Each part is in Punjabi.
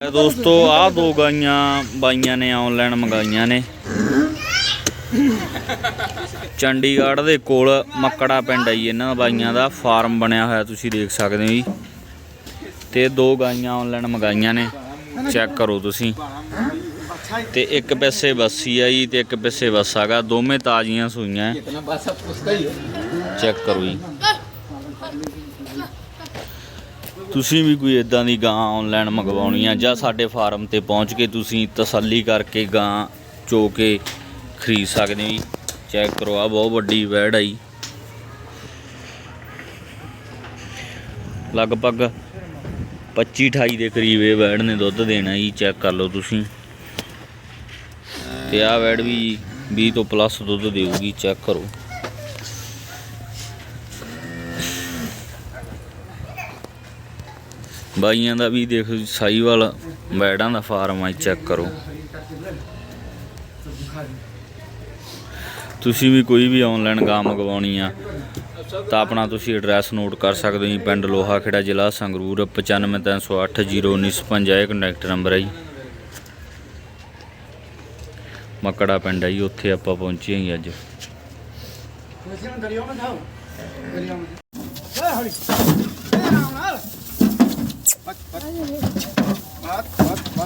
ਇਹ ਦੋਸਤੋ ਆਹ ਦੋ ਗਾਈਆਂ ਬਾਈਆਂ ਨੇ ਆਨਲਾਈਨ ਮੰਗਾਈਆਂ ਨੇ। ਚੰਡੀਗੜ੍ਹ ਦੇ ਕੋਲ ਮੱਕੜਾ ਪਿੰਡ ਆਈ ਇਹਨਾਂ ਬਾਈਆਂ ਦਾ ਫਾਰਮ ਬਣਿਆ ਹੋਇਆ ਤੁਸੀਂ ਦੇਖ ਸਕਦੇ ਹੋ ਜੀ। ਤੇ ਦੋ ਗਾਈਆਂ ਆਨਲਾਈਨ ਮੰਗਾਈਆਂ ਨੇ ਚੈੱਕ ਕਰੋ ਤੁਸੀਂ। ਤੇ ਇੱਕ ਪੈਸੇ ਬੱਸੀ ਆ ਜੀ ਤੇ ਇੱਕ ਪੈਸੇ ਬੱਸਾਗਾ ਦੋਵੇਂ ਤਾਜ਼ੀਆਂ ਸੂਈਆਂ। ਚੈੱਕ ਕਰੋ ਜੀ। ਤੁਸੀਂ ਵੀ ਕੋਈ ਇਦਾਂ ਦੀ ਗਾਂ ਆਨਲਾਈਨ ਮੰਗਵਾਉਣੀ ਆ ਜਾਂ ਸਾਡੇ ਫਾਰਮ ਤੇ ਪਹੁੰਚ ਕੇ ਤੁਸੀਂ ਤਸੱਲੀ ਕਰਕੇ ਗਾਂ ਚੋ ਕੇ ਖਰੀਦ ਸਕਦੇ ਹੋ ਜੀ। ਚੈੱਕ ਕਰੋ ਆ ਬਹੁਤ ਵੱਡੀ ਵੈੜ ਆਈ ਲਗਭਗ 25 28 ਦੇ ਕਰੀਬ ਇਹ ਵੈੜ ਨੇ ਦੁੱਧ ਦੇਣਾ ਜੀ, ਚੈੱਕ ਕਰ ਲਓ ਤੁਸੀਂ। ਤੇ ਆ ਵੈੜ ਵੀ 20 ਤੋਂ ਪਲੱਸ ਦੁੱਧ ਦੇਊਗੀ, ਚੈੱਕ ਕਰੋ। ਬਾਈਆਂ ਦਾ ਵੀ ਦੇਖ ਸਾਈਵਾਲ ਬੈੜਾਂ ਦਾ ਫਾਰਮ ਆ ਚੈੱਕ ਕਰੋ। ਤੁਸੀਂ ਵੀ ਕੋਈ ਵੀ ਆਨਲਾਈਨ ਗਾਂ ਮੰਗਵਾਉਣੀ ਆ ਤਾਂ ਆਪਣਾ ਤੁਸੀਂ ਐਡਰੈਸ ਨੋਟ ਕਰ ਸਕਦੇ ਹੋ ਜੀ, ਪਿੰਡ ਲੋਹਾ ਖੇੜਾ ਜ਼ਿਲ੍ਹਾ, ਸੰਗਰੂਰ 9530801955 ਇਹ ਕੰਟੈਕਟ ਨੰਬਰ ਹੈ ਜੀ। ਮੱਕੜਾ ਪਿੰਡ ਹੈ ਜੀ, ਉੱਥੇ ਆਪਾਂ ਪਹੁੰਚੇ ਹਾਂ ਅੱਜ।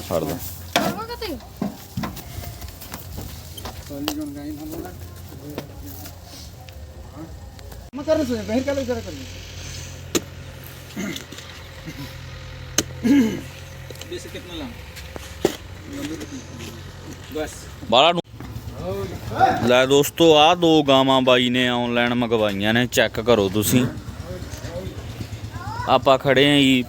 ਛੱਡ ਦੋ सोली जोन गाइन हम लोग मैं कर रहे बहन का ले जरा कर बीस कितना लाम बस ਬਾਲਾ ਨੂੰ ਲੈ ਦੋਸਤੋ ਆਹ ਦੋ ਗਾਵਾਂ ਬਾਈ ਨੇ ਆਨਲਾਈਨ ਮੰਗਵਾਈਆਂ ਨੇ ਚੈੱਕ ਕਰੋ ਤੁਸੀਂ ਆਪਾਂ ਖੜੇ ਆਂ ਜੀ